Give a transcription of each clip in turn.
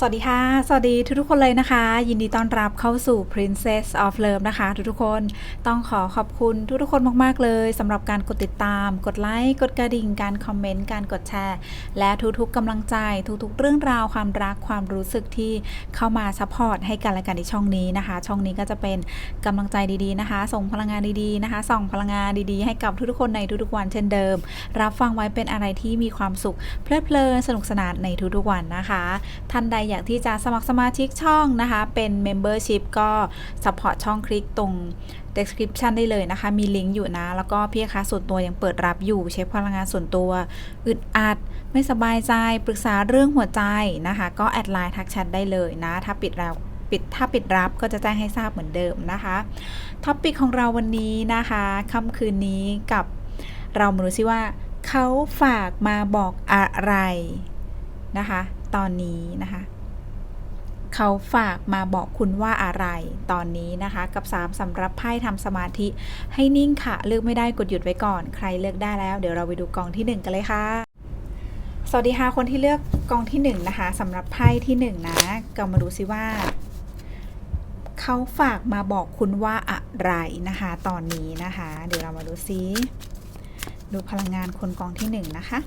สวัสดีค่ะ สวัสดีทุกๆคนเลยนะคะ ยินดีต้อนรับเข้าสู่ Princess of Love นะคะ ทุกๆคนต้องขอขอบคุณทุกๆคนมากๆเลยสำหรับการกดติดตาม กดไลค์กดกระดิ่งการคอมเมนต์การกดแชร์ และทุกๆกำลังใจทุกๆ เรื่องราวความรักความรู้สึกที่เข้ามาซัพพอร์ตให้กันและกันในช่องนี้นะคะ ช่องนี้ก็จะเป็นกำลังใจดีๆนะคะ ส่งพลังงานดีๆนะคะส่องพลังงานดีๆ ให้กับทุกๆคนในทุกๆวันเช่นเดิม รับฟังไว้เป็นอะไรที่มีความสุขเพลิดเพลินสนุกสนานในทุกๆวันนะคะท่านใดอยากที่จะสมัครสมาชิกช่องนะคะ เป็น Membership ก็ Support ช่องคลิกตรง description ได้เลยนะคะ มีลิงก์อยู่นะ แล้วก็พี่ค้าส่วนตัวยังเปิดรับอยู่เช็คพลังงานส่วนตัวอึดอัด ไม่สบายใจปรึกษาเรื่องหัวใจนะคะ ก็แอดไลน์ทักแชทได้เลยนะ ถ้าปิดแล้วปิดถ้าปิดรับก็จะแจ้งให้ทราบเหมือนเดิมนะคะท็อปิกของเราวันนี้นะคะค่ำคืนนี้กับเรามาดูซิว่าเขาฝากมาบอกอะไรนะคะ ตอนนี้นะคะ เขาฝากมาบอกคุณว่าอะไรตอนนี้นะคะ กับ 3สำหรับไพ่ทำสมาธิ ให้นิ่งค่ะ เลือกไม่ได้กดหยุดไว้ก่อน ใครเลือกได้แล้ว เดี๋ยวเราไปดูกองที่ 1 กันเลยค่ะ สวัสดีค่ะคนที่เลือกกองที่ 1 นะคะสำหรับไพ่ที่ 1 นะก็มาดูซิว่าเขาฝากมาบอกคุณว่าอะไรนะคะ ตอนนี้นะคะ เดี๋ยวเรามาดูซิดูพลังงานคนกองที่ 1 นะคะ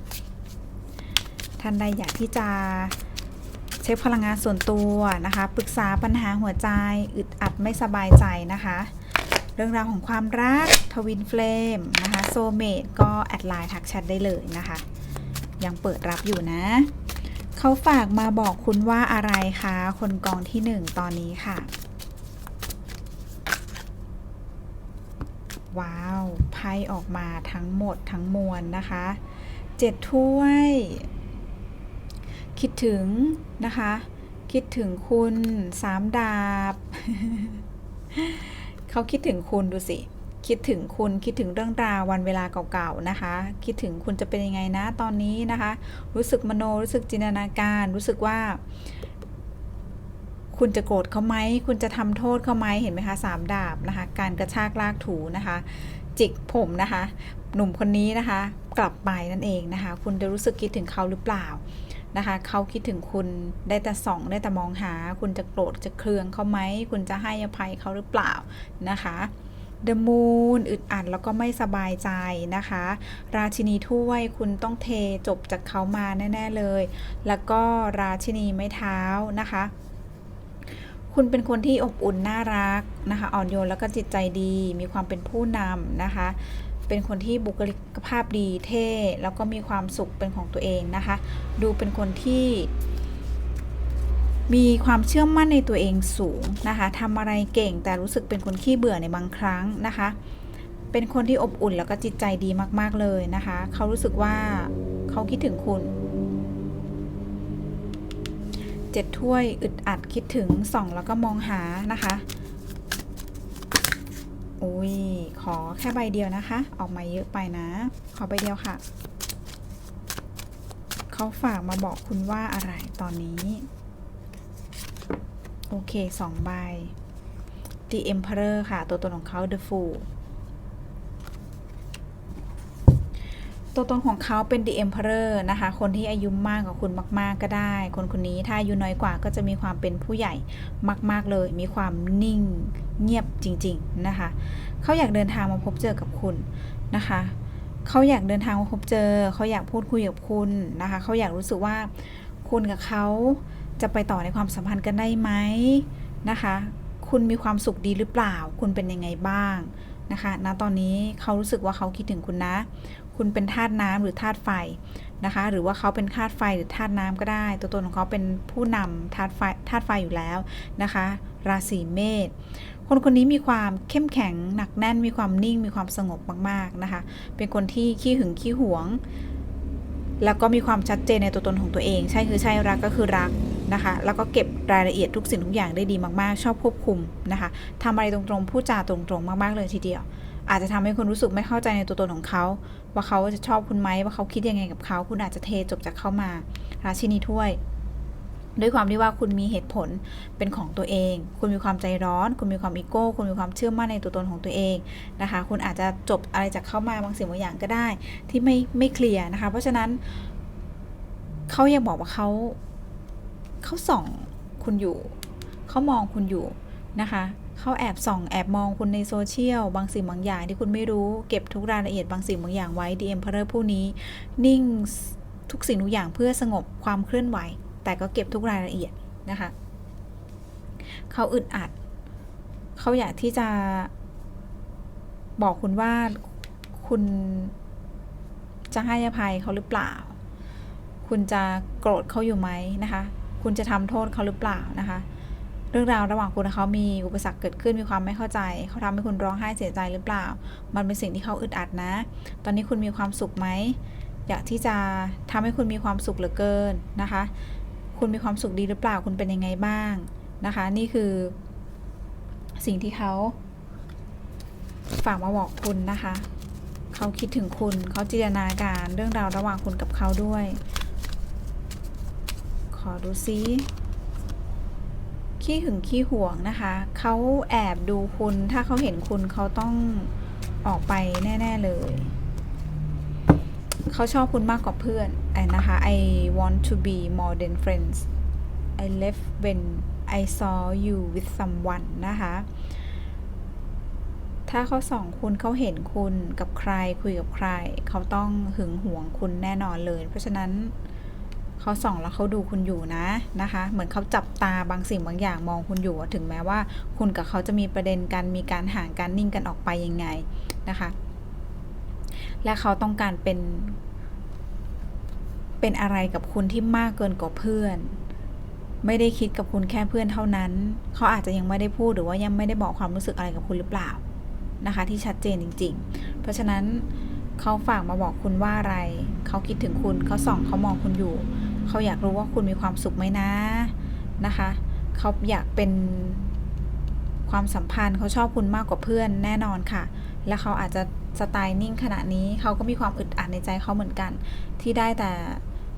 ท่านใดอยากที่จะ ช็คพลังงานส่วนตัวนะคะปรึกษาปัญหาหัวใจ อึดอัดไม่สบายใจนะคะ เรื่องราวของความรักทวินเฟลมนะคะโซเมดก็แอดไลน์ทักแชทได้เลยนะคะ ยังเปิดรับอยู่นะเขาฝากมาบอกคุณว่าอะไรคะ คนกองที่1ตอนนี้ค่ะ ว้าวไพ่ออกมาทั้งหมดทั้งมวลนะคะเจ็ดถ้วย คิดถึงนะคะ คิดถึงคุณสามดาบ เขาคิดถึงคุณดูสิ คิดถึงคุณคิดถึงเรื่องราววันเวลาเก่าๆนะคะ คิดถึงคุณจะเป็นยังไงนะตอนนี้นะคะ รู้สึกมโนรู้สึกจินตนาการรู้สึกว่า คุณจะโกรธเขาไหมคุณจะทำโทษเขาไหมเห็นไหมคะสามดาบนะคะ การกระชากลากถูนะคะ จิกผมนะคะ หนุ่มคนนี้นะคะ กลับไปนั่นเองนะคะ คุณจะรู้สึกคิดถึงเขาหรือเปล่า นะคะเขาคิดถึงคุณได้แต่ส่องได้แต่มองหา คุณจะโกรธจะเคืองเขาไหม คุณจะให้อภัยเขาหรือเปล่านะคะ The Moon อึดอัดแล้วก็ไม่สบายใจนะคะ ราชินีถ้วยคุณต้องเทจบจากเขามาแน่ ๆเลย แล้วก็ราชินีไม้เท้านะคะ คุณเป็นคนที่อบอุ่นน่ารักนะคะ อ่อนโยนแล้วก็จิตใจดี มีความเป็นผู้นำนะคะ เป็นคนที่บุคลิกภาพดีเท่ แล้วก็มีความสุขเป็นของตัวเองนะคะ ดูเป็นคนที่ มีความเชื่อมั่นในตัวเองสูงนะคะทำอะไรเก่งแต่รู้สึกเป็นคนขี้เบื่อในบางครั้งนะคะ เป็นคนที่อบอุ่นแล้วก็จิตใจดีมากๆเลยนะคะ เขารู้สึกว่าเขาคิดถึงคุณเจ็ดถ้วยอึดอัดคิดถึงส่องแล้วก็มองหานะคะ อุ้ย ขอแค่ใบเดียวนะคะ ออกมาเยอะไปนะ ขอใบเดียวค่ะ เขาฝากมาบอกคุณว่าอะไรตอนนี้ โอเคสองใบ The Emperor ค่ะ ตัวตนของเขา The Fool ตัวตนของเขาเป็น The Emperor นะคะ คนที่อายุมากกว่าคุณมาก ๆ ก็ได้ คนคนนี้ถ้าอายุน้อยกว่าก็จะมีความเป็นผู้ใหญ่มาก ๆ เลย มีความนิ่ง เงียบจริง ๆนะคะ เขาอยากเดินทางมาพบเจอกับคุณนะคะ เขาอยากเดินทางมาพบเจอ เขาอยากพูดคุยกับคุณนะคะ เขาอยากรู้สึกว่าคุณกับเขาจะไปต่อในความสัมพันธ์กันได้ไหมนะคะ คุณมีความสุขดีหรือเปล่า คุณเป็นยังไงบ้างนะคะณตอนนี้เขารู้สึกว่าเขาคิดถึงคุณนะ คุณเป็นธาตุน้ำหรือธาตุไฟนะคะ หรือว่าเขาเป็นธาตุไฟหรือธาตุน้ำก็ได้ ตัวตนของเขาเป็นผู้นำธาตุไฟธาตุไฟอยู่แล้วนะคะ ราศีเมษ คนคนนี้มีความเข้มแข็งหนักแน่นมีความนิ่งมีความสงบมากๆนะคะ เป็นคนที่ขี้หึงขี้หวง แล้วก็มีความชัดเจนในตัวตนของตัวเอง ใช่คือใช่รักก็คือรักนะคะ แล้วก็เก็บรายละเอียดทุกสิ่งทุกอย่างได้ดีมากๆ ชอบควบคุมนะคะทำอะไรตรงๆพูดจาตรงๆมากๆเลยทีเดียว อาจจะทำให้คุณรู้สึกไม่เข้าใจในตัวตนของเขา ว่าเขาจะชอบคุณไหมว่าเขาคิดยังไงกับเขา คุณอาจจะเทจบจากเขามา ราชินีถ้วย ด้วยความที่ว่าคุณมีเหตุผลเป็นของตัวเอง คุณมีความใจร้อน คุณมีความอีโก้ คุณมีความเชื่อมั่นในตัวตนของตัวเองนะคะ คุณอาจจะจบอะไรจากเข้ามาบางสิ่งบางอย่างก็ได้ ที่ไม่ไม่เคลียร์นะคะ เพราะฉะนั้นเขายังบอกว่าเขาเขาส่องคุณอยู่ เขามองคุณอยู่นะคะเขาแอบส่องแอบมองคุณในโซเชียลบางสิ่งบางอย่างที่คุณไม่รู้เก็บทุกรายละเอียดบางสิ่งบางอย่างไว้ DM เพอร์ผู้นี้ นิ่งทุกสิ่งทุกอย่างเพื่อสงบความเคลื่อนไหว แต่ก็เก็บทุกรายละเอียดนะคะ เขาอึดอัด เขาอยากที่จะบอกคุณว่าคุณจะให้อภัยเขาหรือเปล่า คุณจะโกรธเขาอยู่ไหมนะคะ คุณจะทำโทษเขาหรือเปล่านะคะ เรื่องราวระหว่างคุณกับเขามีอุปสรรคเกิดขึ้นมีความไม่เข้าใจ เขาทำให้คุณร้องไห้เสียใจหรือเปล่า มันเป็นสิ่งที่เขาอึดอัดนะ ตอนนี้คุณมีความสุขไหม อยากที่จะทำให้คุณมีความสุขเหลือเกินนะคะ คุณมีความสุขดีหรือเปล่าคุณเป็นยังไงบ้างนะคะ นี่คือ สิ่งที่เขาฝากมาบอกคุณนะคะ เขาคิดถึงคุณเขาจินตนาการเรื่องราวระหว่างคุณกับเขาด้วย ขอดูซิขี้หึงขี้ห่วงนะคะ เขาแอบดูคุณ ถ้าเขาเห็นคุณเขาต้องออกไปแน่ ๆ เลย เขาชอบคุณมากกว่าเพื่อนไอ้นะคะ I want to be more than friends I left when I saw you with someone นะคะ ถ้าเขาส่องคุณเขาเห็นคุณกับใครคุยกับใคร เขาต้องหึงหวงคุณแน่นอนเลย เพราะฉะนั้นเขาส่องแล้วเขาดูคุณอยู่นะนะคะ เหมือนเขาจับตาบางสิ่งบางอย่างมองคุณอยู่ ถึงแม้ว่าคุณกับเขาจะมีประเด็นกัน มีการห่างกันนิ่งกันออกไปยังไงนะคะ และเขาต้องการเป็น เป็นอะไรกับคุณที่มากเกินกว่าเพื่อน ไม่ได้คิดกับคุณแค่เพื่อนเท่านั้น เขาอาจจะยังไม่ได้พูดหรือว่ายังไม่ได้บอกความรู้สึกอะไรกับคุณหรือเปล่านะคะ ที่ชัดเจนจริง ๆ เพราะฉะนั้นเขาฝากมาบอกคุณว่าอะไร เขาคิดถึงคุณเขาส่องเขามองคุณอยู่ เขาอยากรู้ว่าคุณมีความสุขไหมนะนะคะ เขาอยากเป็นความสัมพันธ์เขาชอบคุณมากกว่าเพื่อนแน่นอนค่ะ และเขาอาจจะสไตล์นิ่งขณะนี้เขาก็มีความอึดอัดในใจเขาเหมือนกัน ที่ได้แต่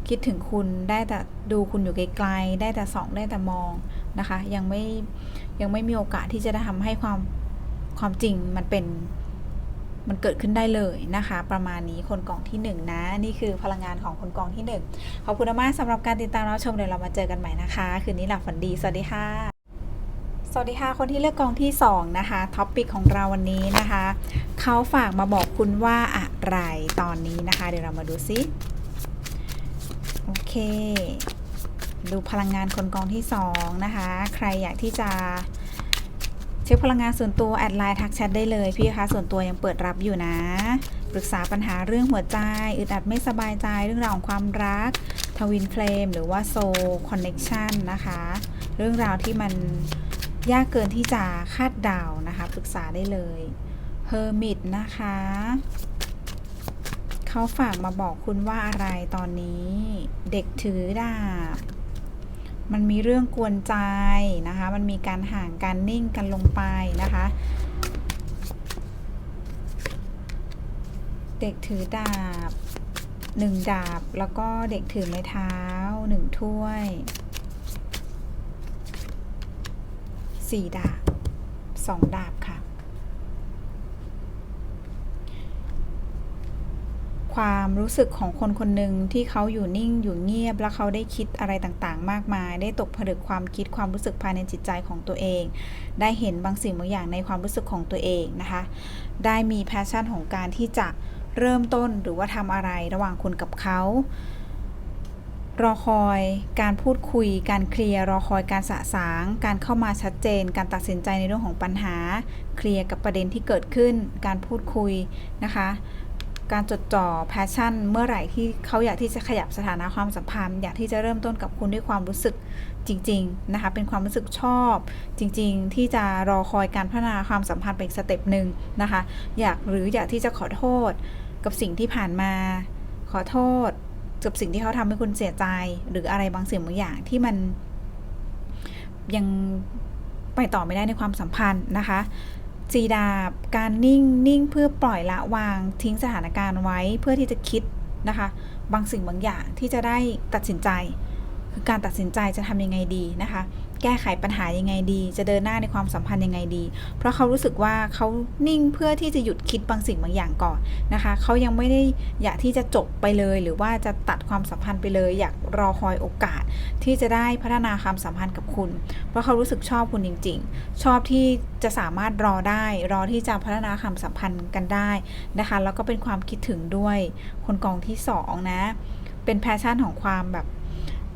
คิดถึงคุณได้แต่ดูคุณอยู่ไกลๆได้แต่ส่องได้แต่มองนะคะ ยังไม่ยังไม่มีโอกาสที่จะได้ทำให้ความความจริงมันเป็นมันเกิดขึ้นได้เลยนะคะ ประมาณนี้คนกองที่1นนะ นี่คือพลังงานของคนกองที่ 1 ขอบคุณมากสำหรับการติดตามรับชมเดี๋ยวเรามาเจอกันใหม่นะคะ คืนนี้หลับฝันดี สวัสดีค่ะ สวัสดีค่ะ คนที่เลือกกองที่ 2 นะคะท็อปปิกของเราวันนี้นะคะ เขาฝากมาบอกคุณว่าอะไรตอนนี้นะคะ เดี๋ยวเรามาดูซิ เค ดูพลังงานคนกองที่2นะคะ ใครอยากที่จะเช็คพลังงานส่วนตัวแอดไลน์ทักแชทได้เลยพี่คะส่วนตัวยังเปิดรับอยู่นะปรึกษาปัญหาเรื่องหัวใจอึดอัดไม่สบายใจเรื่องราวของความรักทวินเฟลมหรือว่าโซคอนเน็ชันนะคะ เรื่องราวที่มันยากเกินที่จะคาดเดานะคะ ปรึกษาได้เลยเฮอร์มิตนะคะ เขาฝากมาบอกคุณว่าอะไรตอนนี้ เด็กถือดาบ มันมีเรื่องกวนใจนะคะ มันมีการห่างการนิ่งกันลงไปนะคะ เด็กถือดาบหนึ่งดาบแล้วก็เด็กถือไม้เท้าหนึ่งถ้วยสี่ดาบสองดาบค่ะ ความรู้สึกของคนคนหนึ่งที่เขาอยู่นิ่งอยู่เงียบ แล้วเขาได้คิดอะไรต่างๆ มากมาย ได้ตกผลึกความคิดความรู้สึกภายในจิตใจของตัวเอง ได้เห็นบางสิ่งบางอย่างในความรู้สึกของตัวเองนะคะ ได้มีแพชชั่นของการที่จะเริ่มต้นหรือว่าทำอะไรระหว่างคุณกับเขารอคอยการพูดคุย การเคลียร์ รอคอยการสะสาง การเข้ามาชัดเจน การตัดสินใจในเรื่องของปัญหา เคลียร์กับประเด็นที่เกิดขึ้น การพูดคุยนะคะ การจดจ่อแพชชั่น เมื่อไหร่ที่เขาอยากที่จะขยับสถานะความสัมพันธ์ อยากที่จะเริ่มต้นกับคุณด้วยความรู้สึกจริง ๆ นะคะ เป็นความรู้สึกชอบ จริง ๆ ที่จะรอคอยการพัฒนาความสัมพันธ์ไปอีกสเต็ปหนึ่งนะคะ อยากหรืออยากที่จะขอโทษ กับสิ่งที่ผ่านมา ขอโทษกับสิ่งที่เขาทำให้คุณเสียใจ หรืออะไรบางสิ่งบางอย่างที่มันยังไปต่อไม่ได้ในความสัมพันธ์นะคะ สีดาบ การนิ่งนิ่งเพื่อปล่อยละวางทิ้งสถานการณ์ไว้เพื่อที่จะคิดนะคะ บางสิ่งบางอย่างที่จะได้ตัดสินใจ คือการตัดสินใจจะทำยังไงดีนะคะ แก้ไขปัญหายังไงดี จะเดินหน้าในความสัมพันธ์ยังไงดี เพราะเขารู้สึกว่าเขานิ่งเพื่อที่จะหยุดคิดบางสิ่งบางอย่างก่อนนะคะเขายังไม่ได้อยากที่จะจบไปเลย หรือว่าจะตัดความสัมพันธ์ไปเลย อยากรอคอยโอกาส ที่จะได้พัฒนาความสัมพันธ์กับคุณ เพราะเขารู้สึกชอบคุณจริง ๆ ชอบที่จะสามารถรอได้ รอที่จะพัฒนาความสัมพันธ์กันได้นะคะ แล้วก็เป็นความคิดถึงด้วยคนกองที่สองนะเป็นแพชชั่นของความแบบ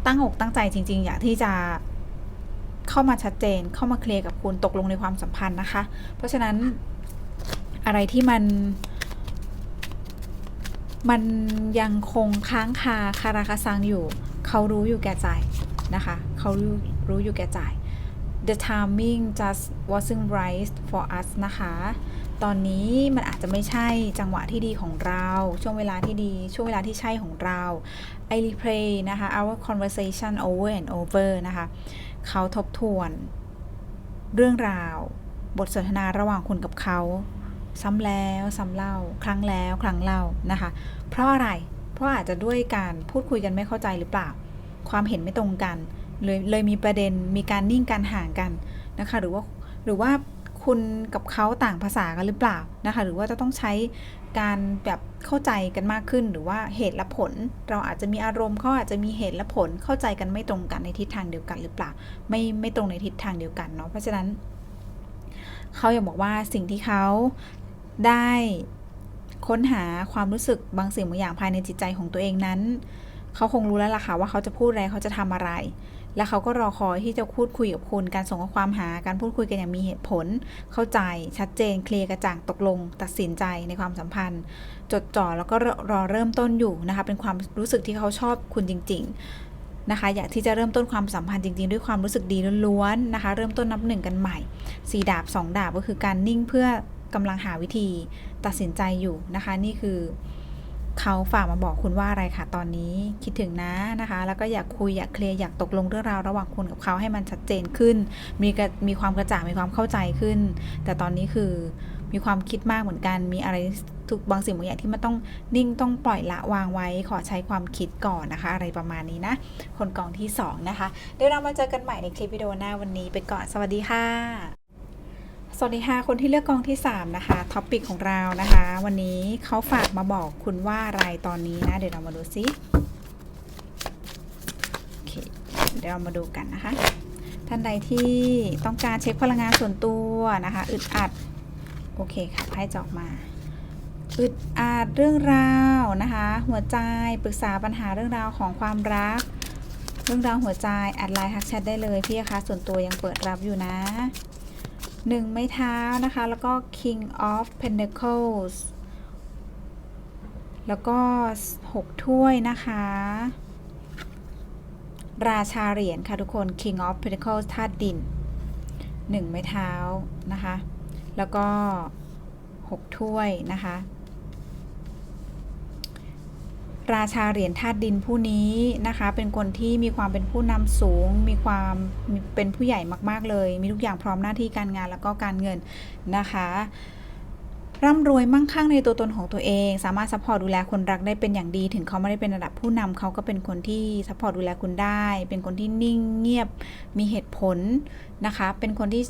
ตั้งอกตั้งใจจริง ๆ อยากที่จะ เข้ามาชัดเจนเข้ามาเคลียร์กับคุณตกลงในความสัมพันธ์นะคะ เพราะฉะนั้นอะไรที่มัน มันยังคงค้างคาคาราคาซังอยู่ เขารู้อยู่แก่ใจนะคะ เขารู้รู้อยู่แก่ใจ the timing just wasn't right for us นะคะ ตอนนี้มันอาจจะไม่ใช่จังหวะที่ดีของเรา ช่วงเวลาที่ดี ช่วงเวลาที่ใช่ของเรา I replay นะคะ our conversation over and over นะคะ เขาทบทวน เรื่องราว บทสนทนาระหว่างคุณกับเขา ซ้ำแล้วซ้ำเล่า ครั้งแล้วครั้งเล่านะคะ เพราะอะไร เพราะอาจจะด้วยการพูดคุยกันไม่เข้าใจหรือเปล่า ความเห็นไม่ตรงกัน เลยเลยมีประเด็นมีการนิ่งการห่างกันนะคะ หรือว่าหรือว่า คุณกับเขาต่างภาษากันหรือเปล่านะคะ หรือว่าจะต้องใช้การแบบเข้าใจกันมากขึ้น หรือว่าเหตุและผล เราอาจจะมีอารมณ์เขาอาจจะมีเหตุและผลเข้าใจกันไม่ตรงกันในทิศทางเดียวกันหรือเปล่า ไม่ไม่ตรงในทิศทางเดียวกันเนาะเพราะฉะนั้นเขาอยากบอกว่าสิ่งที่เขาได้ค้นหาความรู้สึกบางสิ่งบางอย่างภายในจิตใจของตัวเองนั้น เขาคงรู้แล้วล่ะค่ะว่าเขาจะพูดอะไรเขาจะทำอะไร และเขาก็รอคอยที่จะพูดคุยกับคุณ การส่งข้อความหา การพูดคุยกันอย่างมีเหตุผล เข้าใจ ชัดเจน เคลียร์กระจ่าง ตกลง ตัดสินใจในความสัมพันธ์ จดจ่อแล้วก็รอรอเริ่มต้นอยู่นะคะ เป็นความรู้สึกที่เขาชอบคุณจริง ๆ นะคะ อยากที่จะเริ่มต้นความสัมพันธ์จริง ๆ ด้วยความรู้สึกดีล้วนๆนะคะ เริ่มต้นนับหนึ่งกันใหม่สี่ดาบสองดาบก็คือการนิ่งเพื่อกำลังหาวิธีตัดสินใจอยู่นะคะ นี่คือ เขาฝากมาบอกคุณว่าอะไรคะตอนนี้คิดถึงนะนะคะ แล้วก็อยากคุยอยากเคลียร์อยากตกลงเรื่องราวระหว่างคุณกับเขาให้มันชัดเจนขึ้น มีกรมีความกระจ่างมีความเข้าใจขึ้น แต่ตอนนี้คือมีความคิดมากเหมือนกัน มีอะไรทุกบางสิ่งบางอย่างที่มันต้องนิ่งต้องปล่อยละวางไว้ ขอใช้ความคิดก่อนนะคะ อะไรประมาณนี้นะ คนกองที่สองนะคะ เดี๋ยวเรามาเจอกันใหม่ในคลิปวิดีโอหน้าวันนี้ไปก่อน สวัสดีค่ะ สวัสดีค่ะคนที่เลือกกองที่ 3 นะคะท็อปิกของเรานะคะ วันนี้เขาฝากมาบอกคุณว่าอะไรตอนนี้นะ เดี๋ยวเรามาดูซิโอเคเดี๋ยวเรามาดูกันนะคะ ท่านใดที่ต้องการเช็คพลังงานส่วนตัวนะคะ อึดอัด โอเคค่ะไพ่จออกมา อึดอัดเรื่องราวนะคะ หัวใจปรึกษาปัญหาเรื่องราวของความรัก เรื่องราวหัวใจแอดไลน์ทักแชทได้เลยพี่คะส่วนตัวยังเปิดรับอยู่นะ หนึ่งไม้เท้านะคะ แล้วก็ King of Pentacles แล้วก็ 6 ถ้วยนะคะ ราชาเหรียญค่ะทุกคน King of Pentacles ธาตุดิน 1 ไม้เท้านะคะ แล้วก็ 6 ถ้วยนะคะ ราชาเหรียญธาตุดินผู้นี้นะคะ เป็นคนที่มีความเป็นผู้นำสูง มีความเป็นผู้ใหญ่มาก ๆ เลย มีทุกอย่างพร้อมหน้าที่การงานแล้วก็การเงินนะคะ ร่ำรวยมั่งคั่งในตัวตนของตัวเอง สามารถซัพพอร์ตดูแลคนรักได้เป็นอย่างดี ถึงเขาไม่ได้เป็นระดับผู้นำเขาก็เป็นคนที่ซัพพอร์ตดูแลคุณได้ เป็นคนที่นิ่งเงียบมีเหตุผลนะคะ เป็นคนที่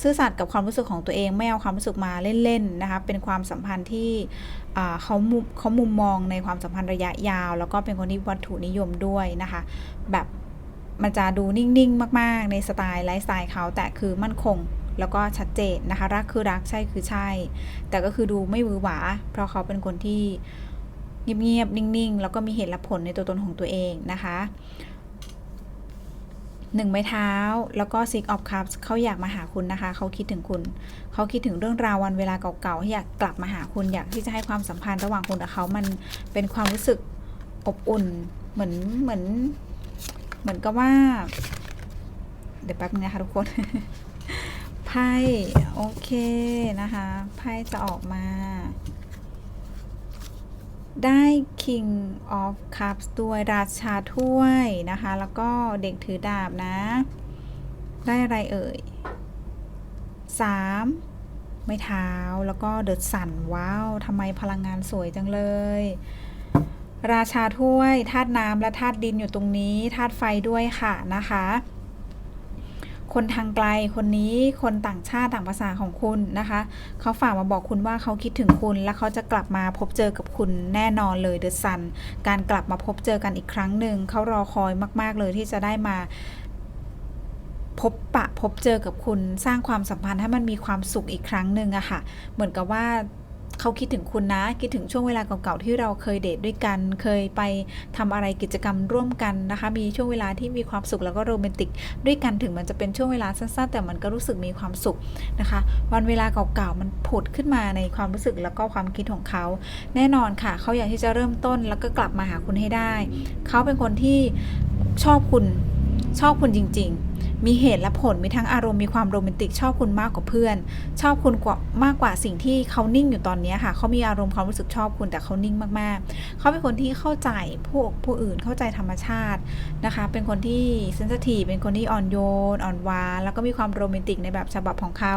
ซื่อสัตย์กับความรู้สึกของตัวเอง ไม่เอาความรู้สึกมาเล่นๆนะคะ เป็นความสัมพันธ์ที่เขาเขามุมมองในความสัมพันธ์ระยะยาว แล้วก็เป็นคนที่วัตถุนิยมด้วยนะคะ แบบมันจะดูนิ่งๆ มาก ๆ ในสไตล์ไลฟ์สไตล์เขาแต่คือมั่นคง แล้วก็ชัดเจนนะคะ รักคือรักใช่คือใช่ แต่ก็คือดูไม่หวือหวา เพราะเขาเป็นคนที่เงียบๆนิ่งๆ แล้วก็มีเหตุและผลในตัวตนของตัวเองนะคะหนึ่งไม้เท้าแล้วก็ Six of Cups เขาอยากมาหาคุณนะคะ เขาคิดถึงคุณ เขาคิดถึงเรื่องราววันเวลาเก่าๆที่อยากกลับมาหาคุณอยากที่จะให้ความสัมพันธ์ระหว่างคุณกับเขามันเป็นความรู้สึกอบอุ่น เหมือนเหมือน เหมือนกับว่า เดี๋ยวแป๊บนึงนะคะทุกคน ไพ่โอเคนะคะไพ่จะออกมา ได้ King of Cups ด้วยราชาถ้วยนะคะ แล้วก็เด็กถือดาบนะ ได้อะไรเอ่ยสามไม้เท้าแล้วก็เด e ดสันว้าวทำไมพลังงานสวยจังเลย ราชาถ้วยธาตุน้ำและธาตุดินอยู่ตรงนี้ธาตุไฟด้วยค่ะนะคะ คนทางไกลคนนี้คนต่างชาติต่างภาษาของคุณนะคะ เขาฝากมาบอกคุณว่าเขาคิดถึงคุณ และเขาจะกลับมาพบเจอกับคุณแน่นอนเลยเดอะซันการกลับมาพบเจอกันอีกครั้งหนึ่งเขารอคอยมาก ๆ เลยที่จะได้มาพบปะพบเจอกับคุณสร้างความสัมพันธ์ให้มันมีความสุขอีกครั้งหนึ่งอะค่ะ เหมือนกับว่า เขาคิดถึงคุณนะ คิดถึงช่วงเวลาเก่าๆที่เราเคยเดทด้วยกัน เคยไปทำอะไรกิจกรรมร่วมกันนะคะ มีช่วงเวลาที่มีความสุขแล้วก็โรแมนติกด้วยกันถึงมันจะเป็นช่วงเวลาสั้นๆแต่มันก็รู้สึกมีความสุขนะคะ วันเวลาเก่าๆมันผุดขึ้นมาในความรู้สึกแล้วก็ความคิดของเขา แน่นอนค่ะ เขาอยากที่จะเริ่มต้นแล้วก็กลับมาหาคุณให้ได้ เขาเป็นคนที่ชอบคุณชอบคุณจริง ๆ มีเหตุและผลมีทั้งอารมณ์มีความโรแมนติกชอบคุณมากกว่าเพื่อน ชอบคุณกว่ามากกว่าสิ่งที่เขานิ่งอยู่ตอนนี้ค่ะเขามีอารมณ์ความรู้สึกชอบคุณแต่เขานิ่งมากๆ เขาเป็นคนที่เข้าใจผู้ผู้อื่นเข้าใจธรรมชาตินะคะ เป็นคนที่เซนซิทีฟเป็นคนที่อ่อนโยนอ่อนหวานแล้วก็มีความโรแมนติกในแบบฉบับของเขา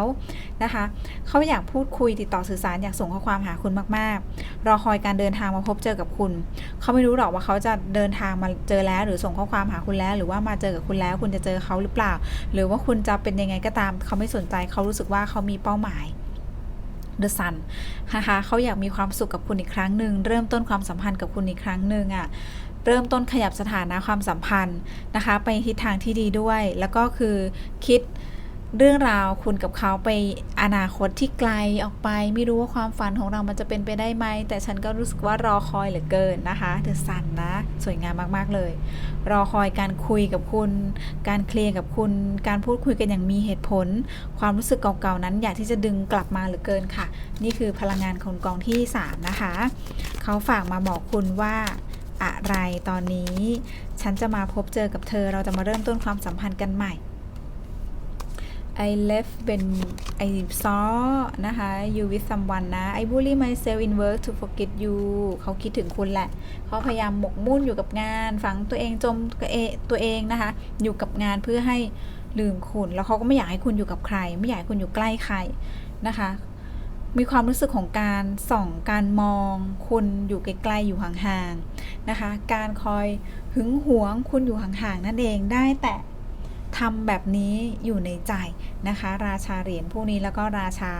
นะคะ เขาอยากพูดคุยติดต่อสื่อสารอยากส่งข้อความหาคุณมากๆ รอคอยการเดินทางมาพบเจอกับคุณ เขาไม่รู้หรอกว่าเขาจะเดินทางมาเจอแล้ว หรือส่งข้อความหาคุณแล้ว หรือว่ามาเจอกับคุณแล้ว คุณจะเจอเขาหรือเปล่าหรือว่าคุณจะเป็นยังไงก็ตาม เขาไม่สนใจเขารู้สึกว่าเขามีเป้าหมาย The Sun นะคะเขาอยากมีความสุขกับคุณอีกครั้งหนึ่งเริ่มต้นความสัมพันธ์กับคุณอีกครั้งหนึ่งอะ่ะเริ่มต้นขยับสถานะความสัมพันธ์นะคะ ไปทิศทางที่ดีด้วย แล้วก็คือคิด เรื่องราวคุณกับเขาไปอนาคตที่ไกลออกไป ไม่รู้ว่าความฝันของเรามันจะเป็นไปได้ไหม แต่ฉันก็รู้สึกว่ารอคอยเหลือเกินนะคะเดอะซันนะ สวยงามมากๆเลย รอคอยการคุยกับคุณ การเคลียร์กับคุณ การพูดคุยกันอย่างมีเหตุผล ความรู้สึกเก่าๆนั้นอยากที่จะดึงกลับมาเหลือเกินค่ะ นี่คือพลังงานของกองที่ 3 นะคะ เขาฝากมาบอกคุณว่าอะไรตอนนี้ ฉันจะมาพบเจอกับเธอ เราจะมาเริ่มต้นความสัมพันธ์กันใหม่ I left when I saw นะคะ you with someone นะ I bully myself in work to forget you เขาคิดถึงคุณแหละ เขาพยายามหมกมุ่นอยู่กับงาน ฝังตัวเองจมกเอตัวเองนะคะ อยู่กับงานเพื่อให้ลืมคุณ แล้วเขาก็ไม่อยากให้คุณอยู่กับใคร ไม่อยากให้คุณอยู่ใกล้ใครนะคะ มีความรู้สึกของการส่องการมอง คุณอยู่ไกลๆอยู่ห่างๆนะคะ การคอยหึงหวงคุณอยู่ห่างๆนั่นเองได้แต่ ทำแบบนี้อยู่ในใจนะคะ ราชาเหรียญผู้นี้แล้วก็ราชา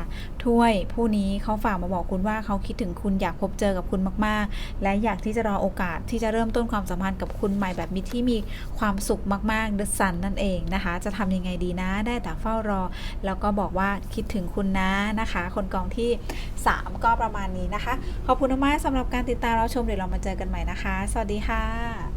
ถ้วยผู้นี้เขาฝากมาบอกคุณว่าเขาคิดถึงคุณอยากพบเจอกับคุณมาก ๆ และอยากที่จะรอโอกาสที่จะเริ่มต้นความสัมพันธ์กับคุณใหม่แบบมีที่มีความสุขมากๆ The Sun นั่นเองนะคะ จะทำยังไงดีนะ ได้แต่เฝ้ารอ แล้วก็บอกว่าคิดถึงคุณนะนะคะ คนกองที่ 3 ก็ประมาณนี้นะคะ ขอบคุณมากๆสำหรับการติดตามเรับชมเดี๋ยวเรามาเจอกันใหม่นะคะ สวัสดีค่ะ